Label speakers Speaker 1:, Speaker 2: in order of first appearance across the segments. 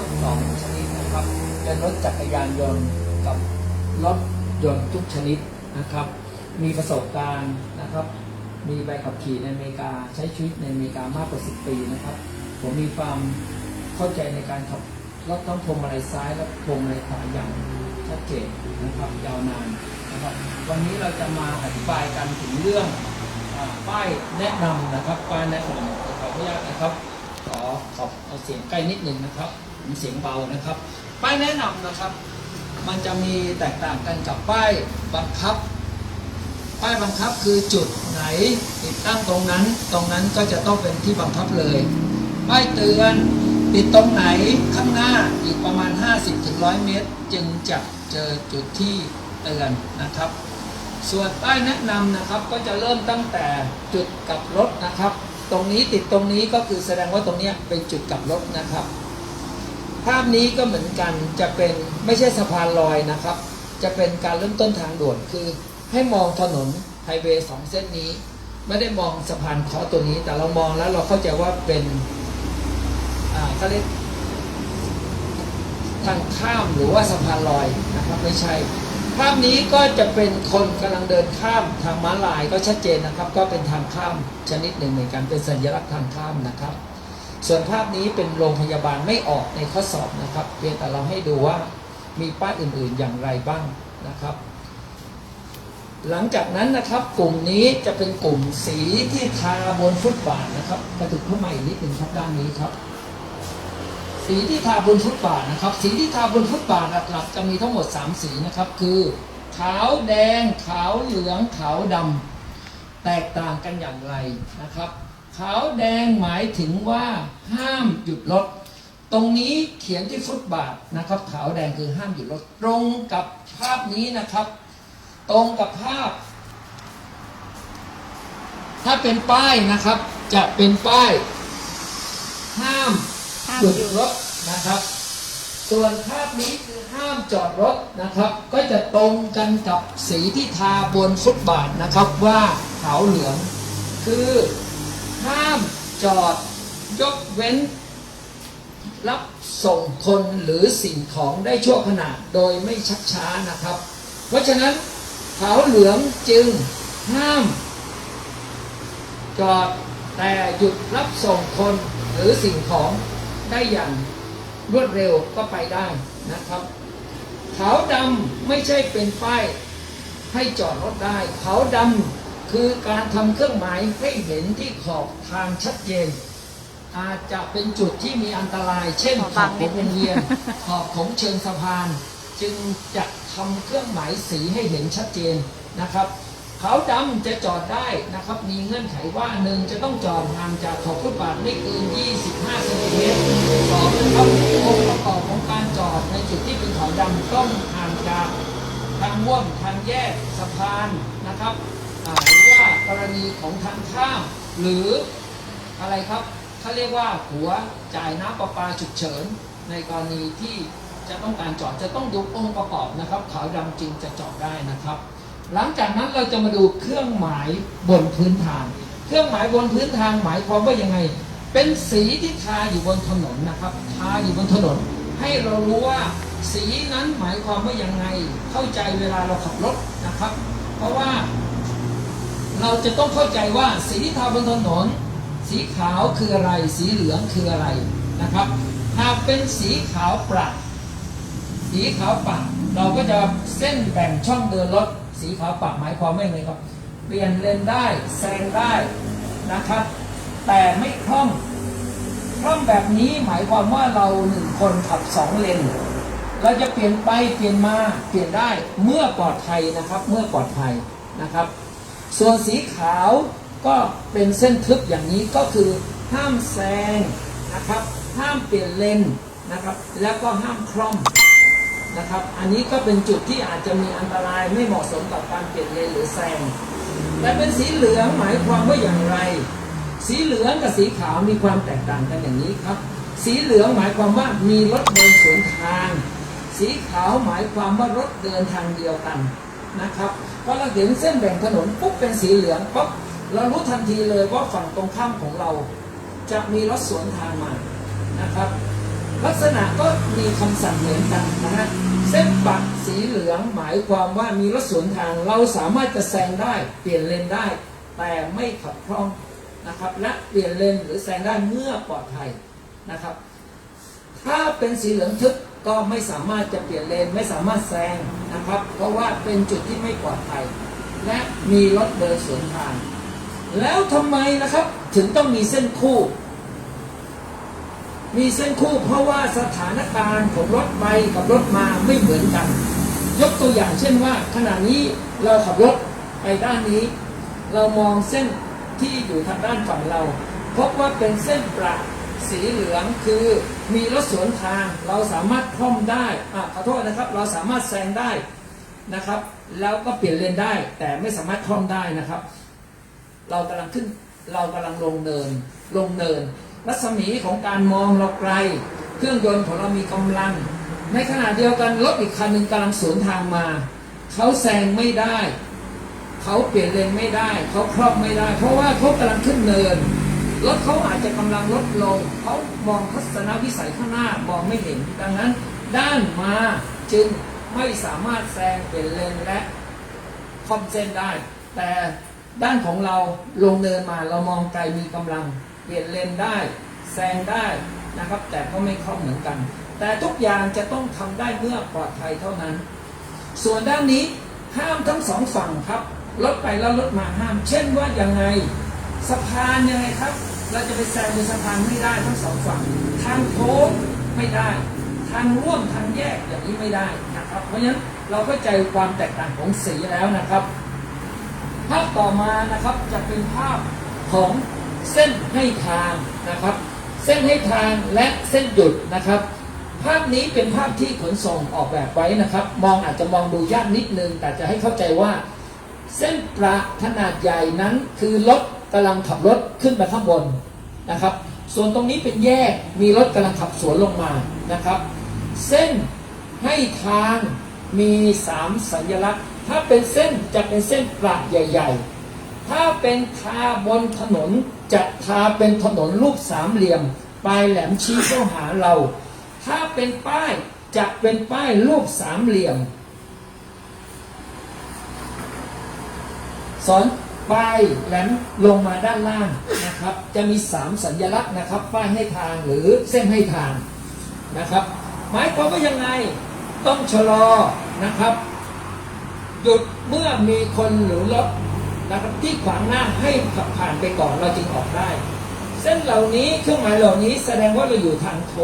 Speaker 1: ถสองชนิดนะครับเป็นรถจักรยานยนต์กับรถยนต์ทุกชนิดนะครับ มีประสบการณ์นะครับ มีใบขับขี่ในอเมริกาใช้ชีวิตในอเมริกามากกว่า 10 ปีนะครับ ผมมีความเข้าใจในการขับรถทั้งพวงมาลัยซ้ายและพวงมาลัยขวาอย่างชัดเจนนะครับยาวนานนะครับ วันนี้เราจะมาอธิบายกันถึงเรื่องอป้ายแนะนำนะครับป้ายแนะนำขออนุญาตนะครับ ขอขอบเอาเสียงใกล้นิดหนึ่งนะครับ เสียงเบานะครับ ป้ายแนะนำนะครับ มันจะมีแตกต่างกันกับป้ายบังคับ ป้ายบังคับคือจุดไหนติดตั้งตรงนั้น ตรงนั้นก็จะต้องเป็นที่บังคับเลย ป้ายเตือนติดตรงไหนข้างหน้าอีกประมาณ 50-100 เมตร จึงจะเจอจุดที่เตือนนะครับ ส่วนป้ายแนะนำนะครับก็จะเริ่มตั้งแต่จุดกลับรถนะครับ ตรงนี้ติดตรงนี้ก็คือแสดงว่าตรงนี้เป็นจุดกลับรถนะครับ ภาพนี้ก็เหมือนกันจะเป็นไม่ใช่สะพานลอยนะครับ จะเป็นการเริ่มต้นทางด่วนคือ ให้มองถนนไฮเวย์สองเส้นนี้ ไม่ได้มองสะพานเคาะตัวนี้ แต่เรามองแล้วเราเข้าใจว่าเป็นอ่าเขาเรียกทางข้ามหรือว่าสะพานลอยนะครับไม่ใช่ ภาพนี้ก็จะเป็นคนกำลังเดินข้ามทางม้าลายก็ชัดเจนนะครับ ก็เป็นทางข้ามชนิดหนึ่งเหมือนกันเป็นสัญลักษณ์ทางข้ามนะครับ ส่วนภาพนี้เป็นโรงพยาบาลไม่ออกในข้อสอบนะครับ เพียงแต่เราให้ดูว่ามีป้ายอื่นๆอย่างไรบ้างนะครับ หลังจากนั้นนะครับกลุ่มนี้จะเป็นกลุ่มสีที่ทาบนฟุตบาทนะครับกระถึกเข้ามาอีกนิดหนึ่งครับด้านนี้ครับ สีที่ทาบนฟุตบาทนะครับ สีที่ทาบนฟุตบาทหลักๆจะมีทั้งหมด 3 สีนะครับ คือ ขาวแดง ขาวเหลืองขาวดำแตกต่างกันอย่างไรนะครับ ขาวแดงหมายถึงว่าห้ามหยุดรถ ตรงนี้เขียนที่ฟุตบาทนะครับ ขาวแดงคือห้ามหยุดรถ ตรงกับภาพนี้นะครับ ตรงกับภาพ ถ้าเป็นป้ายนะครับ จะเป็นป้าย ห้าม
Speaker 2: ห
Speaker 1: ยุดรถนะครับ ส่วนภาพนี้คือห้ามจอดรถนะครับ ก็จะตรงกันกับสีที่ทาบนฟุตบาทนะครับว่าขาวเหลืองคือ ห้ามจอดยกเว้น รับส่งคนหรือสิ่งของได้ชั่วขณะโดยไม่ชักช้านะครับ เพราะฉะนั้นขาวเหลืองจึงห้าม จอดแต่หยุดรับส่งคนหรือสิ่งของได้อย่างรวดเร็วก็ไปได้นะครับขาวดำไม่ใช่เป็นป้ายให้จอดรถได้ขาวดำ คือการทำเครื่องหมายให้เห็นที่ขอบทางชัดเจน อาจจะเป็นจุดที่มีอันตราย เช่น
Speaker 2: ข
Speaker 1: ข
Speaker 2: อ
Speaker 1: อ
Speaker 2: บั
Speaker 1: บ
Speaker 2: ง
Speaker 1: ข
Speaker 2: นิ
Speaker 1: อ
Speaker 2: ด
Speaker 1: ง
Speaker 2: นึ
Speaker 1: ว
Speaker 2: ง
Speaker 1: งเวียน ขอบของเชิงสะพาน จึงจะทำเครื่องหมายสีให้เห็นชัดเจนนะครับขาวดำจะจอดได้นะครับ มีเงื่อนไขว่าหนึ่งจะต้องจอดห่างจากขอบฟุตบาทไม่เกิน 25เซนติเมตรสองนะครับองค์ประกอบของการจอดในจุดที่เป็นขาวดำต้องห่างจากทางม่วงทางแยกสะพานนะครับอ่า หรือว่ากรณีของทางข้ามหรืออะไรครับเขาเรียกว่าหัวจ่ายน้ำประปาฉุกเฉิน ในกรณีที่จะต้องการจอดจะต้องดูองค์ประกอบนะครับขาวดำจึงจะจอดได้นะครับ หลังจากนั้นเราจะมาดูเครื่องหมายบนพื้นทาง เครื่องหมายบนพื้นทางหมายความว่ายังไง เป็นสีที่ทาอยู่บนถนนนะครับ ทาอยู่บนถนน ให้เรารู้ว่าสีนั้นหมายความว่ายังไงเข้าใจเวลาเราขับรถนะครับ เพราะว่า เราจะต้องเข้าใจว่าสีที่ทาบนถนน สีขาวคืออะไร สีเหลืองคืออะไรนะครับ หากเป็นสีขาวปรัดสีขาวปักเราก็จะเส้นแบ่งช่องเดินรถสีขาวปักหมายความว่าไงครับ เปลี่ยนเลนได้แซงได้นะครับ แต่ไม่คล่อมคล่อมแบบนี้หมายความว่าเราหนึ่งคนขับสองเลนเราจะเปลี่ยนไปเปลี่ยนมาเปลี่ยนได้เมื่อปลอดภัยนะครับ เมื่อปลอดภัยนะครับ ส่วนสีขาวก็เป็นเส้นทึบอย่างนี้ก็คือห้ามแซงนะครับ ห้ามเปลี่ยนเลนนะครับ แล้วก็ห้ามคล่อมนะครับ อันนี้ก็เป็นจุดที่อาจจะมีอันตรายไม่เหมาะสมกับการเปลี่ยนเลนหรือแซงแต่เป็นสีเหลืองหมายความว่าอย่างไร สีเหลืองกับสีขาวมีความแตกต่างกันอย่างนี้ครับ สีเหลืองหมายความว่ามีรถเดินสวนทาง สีขาวหมายความว่ารถเดินทางเดียวกัน นะครับพอเราเห็นเส้นแบ่งถนนปุ๊บเป็นสีเหลืองปุ๊บเรารู้ทันทีเลยว่าฝั่งตรงข้ามของเรา จะมีรถสวนทางมานะครับ ลักษณะก็มีคำสั่งเหมือนกันนะฮะเส้นปักสีเหลืองหมายความว่ามีรถสวนทางเราสามารถจะแซงได้เปลี่ยนเลนได้ แต่ไม่ขับคล่องนะครับ และเปลี่ยนเลนหรือแซงได้เมื่อปลอดภัยนะครับ ถ้าเป็นสีเหลืองทึบ ก็ไม่สามารถจะเปลี่ยนเลนไม่สามารถแซงนะครับ เพราะว่าเป็นจุดที่ไม่ปลอดภัย และมีรถเดินสวนทาง แล้วทำไมนะครับ ถึงต้องมีเส้นคู่ มีเส้นคู่เพราะว่าสถานการณ์ของรถไปกับรถมาไม่เหมือนกัน ยกตัวอย่างเช่นว่า ขณะนี้เราขับรถไปด้านนี้ เรามองเส้นที่อยู่ทางด้านฝั่งเรา พบว่าเป็นเส้นประ สีเหลืองคือมีรถสวนทาง เราสามารถคล่อมได้อะขอโทษนะครับ เราสามารถแซงได้นะครับ แล้วก็เปลี่ยนเลนได้ แต่ไม่สามารถคล่อมได้นะครับ เรากำลังขึ้นเรากำลังลงเนินลงเนิน รัศมีของการมองเราไกล เครื่องยนต์ของเรามีกำลัง ในขณะเดียวกันรถอีกคันหนึ่งกำลังสวนทางมา เขาแซงไม่ได้ เขาเปลี่ยนเลนไม่ได้ เขาครอบไม่ได้ เพราะว่าเขากำลังขึ้นเนิน รถเขาอาจจะกำลังลดลงเขามองทัศนวิสัยข้างหน้ามองไม่เห็น ดังนั้น ด้านมาจึงไม่สามารถแซงเปลี่ยนเลนและคอมเส้นได้ แต่ด้านของเราลงเนินมาเรามองไกลมีกำลัง เปลี่ยนเลนได้ แซงได้นะครับ แต่ก็ไม่คล่อเหมือนกัน แต่ทุกอย่างจะต้องทำได้เมื่อปลอดภัยเท่านั้น ส่วนด้านนี้ห้ามทั้งสองฝั่งครับรถไปแล้วรถมาห้าม เช่นว่ายังไงสะพานยังไงครับ เราจะไปแซงบนสะพานไม่ได้ทั้งสองฝั่ง ทางโค้งไม่ได้ ทางร่วมทางแยกอย่างนี้ไม่ได้นะครับ เพราะฉะนั้นเราเข้าใจความแตกต่างของสีแล้วนะครับ ภาพต่อมานะครับจะเป็นภาพของเส้นให้ทางนะครับ เส้นให้ทางและเส้นหยุดนะครับ ภาพนี้เป็นภาพที่ขนส่งออกแบบไว้นะครับ มองอาจจะมองดูยากนิดนึง แต่จะให้เข้าใจว่า เส้นประขนาดใหญ่นั้นคือรถ กำลังขับรถขึ้นไปข้างบนนะครับ ส่วนตรงนี้เป็นแยกมีรถกำลังขับสวนลงมานะครับ เส้นให้ทางมีสามสัญลักษณ์ ถ้าเป็นเส้นจะเป็นเส้นประใหญ่ ๆ ถ้าเป็นทาบนถนนจะทาเป็นถนนรูปสามเหลี่ยม ปลายแหลมชี้เข้าหาเรา ถ้าเป็นป้ายจะเป็นป้ายรูปสามเหลี่ยม สอน ปลายแหลมลงมาด้านล่างนะครับ จะมีสามสัญลักษณ์นะครับ ป้ายให้ทางหรือเส้นให้ทางนะครับ หมายความว่ายังไงต้องชะลอนะครับ หยุดเมื่อมีคนหรือรถนะครับที่ขวางหน้าให้ขับผ่านไปก่อนเราจึงออกได้ เส้นเหล่านี้เครื่องหมายเหล่านี้แสดงว่าเราอยู่ทางโท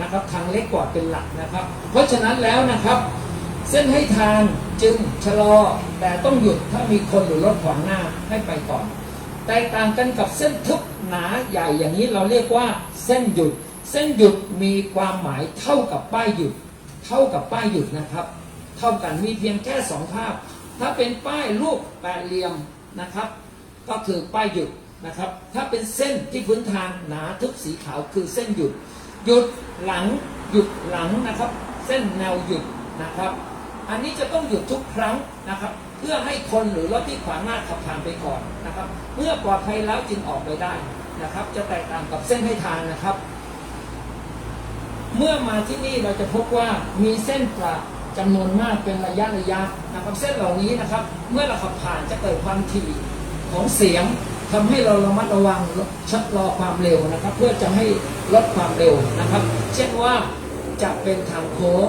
Speaker 1: นะครับ ทางเล็กกว่าเป็นหลักนะครับ เพราะฉะนั้นแล้วนะครับ เส้นให้ทางจึงชะลอ แต่ต้องหยุดถ้ามีคนหรือรถขวางหน้าให้ไปก่อน แตกต่างกันกับเส้นทึบหนาใหญ่อย่างนี้เราเรียกว่าเส้นหยุด เส้นหยุดมีความหมายเท่ากับป้ายหยุด เท่ากับป้ายหยุดนะครับ เท่ากันมีเพียงแค่สองภาพ ถ้าเป็นป้ายรูปแปดเหลี่ยมนะครับ ก็คือป้ายหยุดนะครับ ถ้าเป็นเส้นที่พื้นทางหนาทึบสีขาวคือเส้นหยุด หยุดหลังหยุดหลังนะครับ เส้นแนวหยุดนะครับ อันนี้จะต้องหยุดทุกครั้งนะครับ เพื่อให้คนหรือรถที่ขวางหน้าขับผ่านไปก่อนนะครับ เมื่อปลอดภัยแล้วจึงออกไปได้นะครับ จะแตกต่างกับเส้นให้ทางนะครับ เมื่อมาที่นี่เราจะพบว่ามีเส้นประจำนวนมากเป็นระยะระยะนะครับ เส้นเหล่านี้นะครับ เมื่อเราขับผ่านจะเกิดความถี่ของเสียงทำให้เราระมัดระวังชะลอความเร็วนะครับ เพื่อจะให้ลดความเร็วนะครับ เช่นว่าจะเป็นทางโค้ง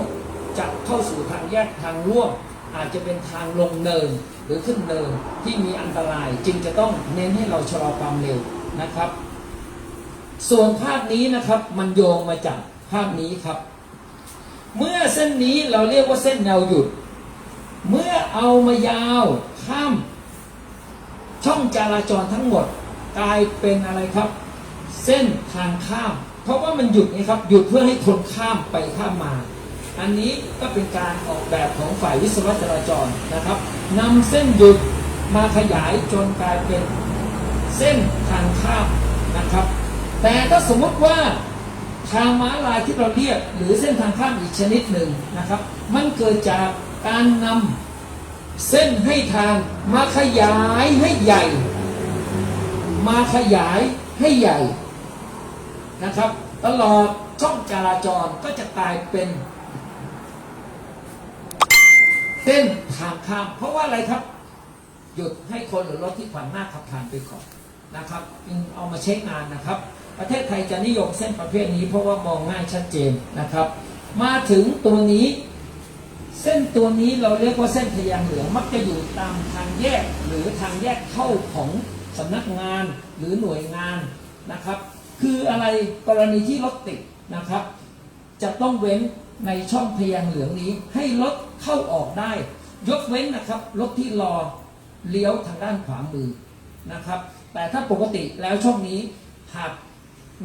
Speaker 1: จะเข้าสู่ทางแยกทางร่วม อาจจะเป็นทางลงเนินหรือขึ้นเนินที่มีอันตรายจึงจะต้องเน้นให้เราชะลอความเร็วนะครับ ส่วนภาพนี้นะครับมันโยงมาจากภาพนี้ครับ เมื่อเส้นนี้เราเรียกว่าเส้นแนวหยุด เมื่อเอามายาวข้าม ช่องจราจรทั้งหมดกลายเป็นอะไรครับ เส้นทางข้าม เพราะว่ามันหยุดไงครับหยุดเพื่อให้คนข้ามไปข้ามมา อันนี้ก็เป็นการออกแบบของฝ่ายวิศวจราจรนะครับนำเส้นหยุดมาขยายจนกลายเป็นเส้นทางข้ามนะครับ แต่ถ้าสมมติว่าทางม้าลายที่เราเรียกหรือเส้นทางข้ามอีกชนิดหนึ่งนะครับ มันเกิดจากการนำเส้นให้ทางมาขยายให้ใหญ่ มาขยายให้ใหญ่นะครับ ตลอดช่องจราจรก็จะกลายเป็น เส้นทางข้ามเพราะว่าอะไรครับ หยุดให้คนหรือรถที่ขวางหน้าขับผ่านไปก่อนนะครับจึงเอามาเช็คงานนะครับ ประเทศไทยจะนิยมเส้นประเภทนี้ เพราะว่ามองง่ายชัดเจนนะครับ มาถึงตัวนี้ เส้นตัวนี้เราเรียกว่าเส้นทะแยงเหลืองมักจะอยู่ตามทางแยกหรือทางแยกเข้าของสำนักงานหรือหน่วยงานนะครับ คืออะไรกรณีที่รถติดนะครับ จะต้องเว้น ในช่องทะแยงเหลืองนี้ ให้รถเข้าออกได้ ยกเว้นนะครับรถที่รอเลี้ยวทางด้านขวามือนะครับ แต่ถ้าปกติแล้วช่องนี้หาก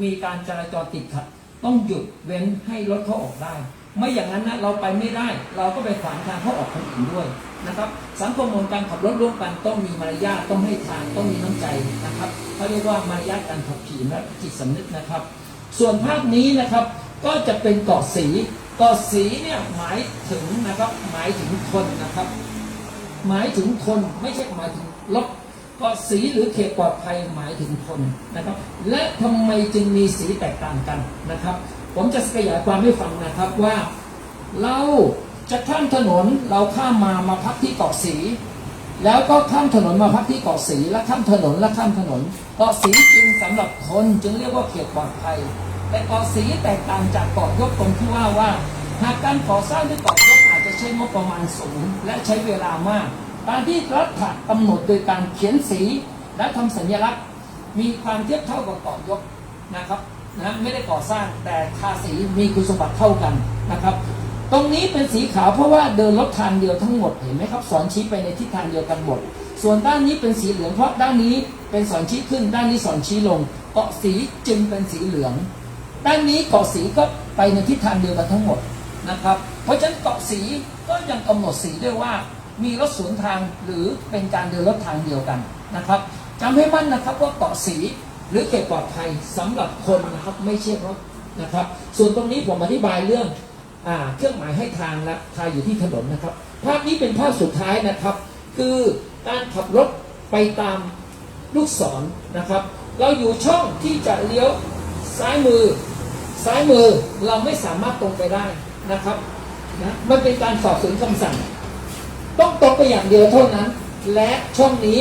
Speaker 1: มีการจราจรติดขัด ต้องหยุดเว้นให้รถเข้าออกได้ ไม่อย่างนั้นนะเราไปไม่ได้ เราก็ไปขวางทางเข้าออกคนอื่นด้วยนะครับสังคมของการขับรถร่วมกันต้องมีมารยาทต้องให้ทางต้องมีน้ำใจนะครับเขาเรียกว่ามารยาทการขับขี่และจิตสำนึกนะครับ ส่วนภาพนี้นะครับก็จะเป็นเกาะสี กาะสีเนี่ยหมายถึงนะครับหมายถึงคนนะครับ หมายถึงคนไม่ใช่หมายถึงรถเกาะสีหรือเขตปลอดภัยหมายถึงคนนะครับ และทำไมจึงมีสีแตกต่างกันนะครับ ผมจะขยายความให้ฟังนะครับว่า เราจะข้ามถนนเราข้ามมามาพักที่เกาะสี แล้วก็ข้ามถนนมาพักที่เกาะสี และข้ามถนนและข้ามถนนเกาะสีจึงสำหรับคนจึงเรียกว่าเขตปลอดภัย แต่เกาะสีแตกต่างจากเกาะยกตรงที่ว่าว่าหากการก่อสร้างด้วยเกาะยกอาจจะใช้งบประมาณสูงและใช้เวลามากการที่รัฐกำหนดโดยการเขียนสีและทำสัญลักษณ์ มีความเทียบเท่ากับเกาะยกนะครับนะไม่ได้ก่อสร้างแต่ทาสีมีคุณสมบัติเท่ากันนะครับ ตรงนี้เป็นสีขาวเพราะว่าเดินรถทางเดียวทั้งหมดเห็นไหมครับสอนชี้ไปในทิศทางเดียวกันหมด ส่วนด้านนี้เป็นสีเหลืองเพราะด้านนี้เป็นสอนชี้ขึ้นด้านนี้สอนชี้ลง เกาะสีจึงเป็นสีเหลือง ด้านนี้เกาะสีก็ไปในทิศทางเดียวกันทั้งหมดนะครับ เพราะฉะนั้นเกาะสีก็ยังกำหนดสีด้วยว่า มีรถสวนทางหรือเป็นการเดินรถทางเดียวกันนะครับจำให้มั่นนะครับว่าเกาะสีหรือเขตปลอดภัยสำหรับคนนะครับไม่ใช่รถนะครับ ส่วนตรงนี้ผมอธิบายเรื่องอเครื่องหมายให้ทางและทายอยู่ที่ถนนนะครับ ภาพนี้เป็นภาพสุดท้ายนะครับ คือการขับรถไปตามลูกศรนะครับ เราอยู่ช่องที่จะเลี้ยวซ้ายมือ ซ้ายมือเราไม่สามารถตรงไปได้นะครับนะมันเป็นการสอบสวนคำสั่ง ต้องตรงไปอย่างเดียวเท่านั้น และช่องนี้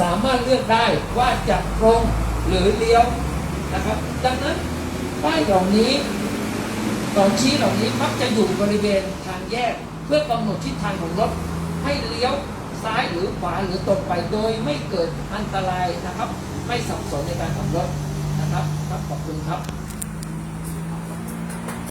Speaker 1: สามารถเลือกได้ว่าจะตรงหรือเลี้ยวนะครับ ดังนั้นป้ายเหล่านี้ตอนชี้เหล่านี้มักจะอยู่บริเวณทางแยก เพื่อกำหนดทิศทางของรถ ให้เลี้ยวซ้ายหรือขวาหรือตรงไปโดยไม่เกิดอันตรายนะครับ ไม่สับสนในการขับรถนะครับครับขอบคุณครับ